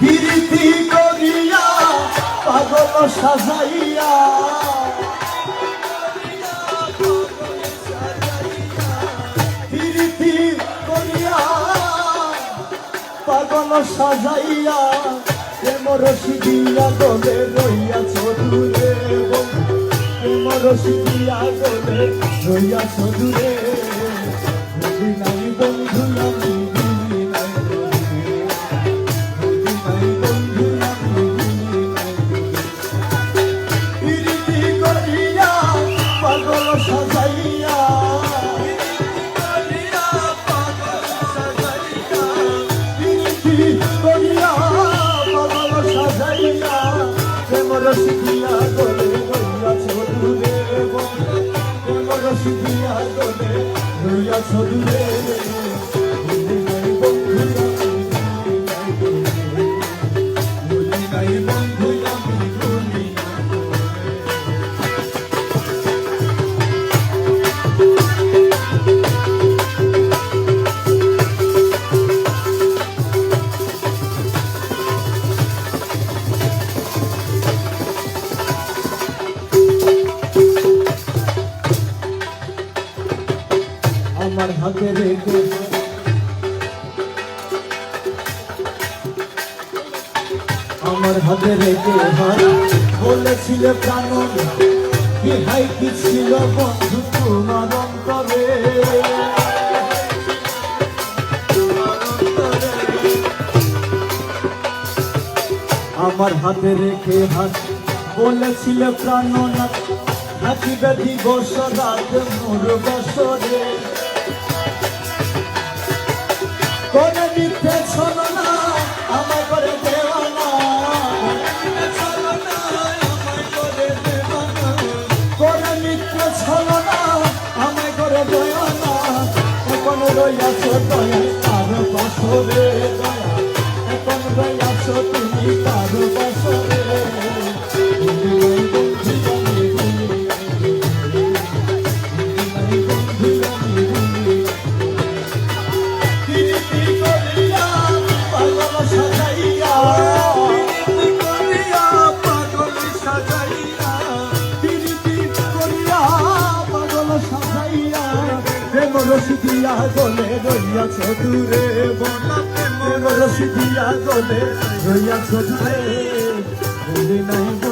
প্রীতি করিয়া পাগল সাজাইয়া। প্রীতি করিয়া পাগল সাজাইয়া প্রেম রসি দিয়া গলে রইয়াছ দূরে প্রেম রসি দিয়া গলে ভুলি নাই বন্ধু আমি প্রেম রসিকিয়া আমার হাতে রেখে। আমার হাতে রেখে হাত বলেছিলে প্রাণ কি হাই কি ছিল বন্ধু তোমার অন্তরে আমার হাতে রেখে হাত বলেছিলে প্রাণনাথ থাকিবে দিবস রাত মোর বসরে কোন মিথ্যে ছিল না, আমার করে দেওয়ানা কোন মিথ্যে ছিল না, আমায় করে দেওয়ানা এখন রইয়াছ দয়া তার বসরে দয়া। এখন তুমি তার বসরে রসিদিয়া গলে রইয়াছ দূরে রসিদিয়া গলে রইয়াছ দূরে নাই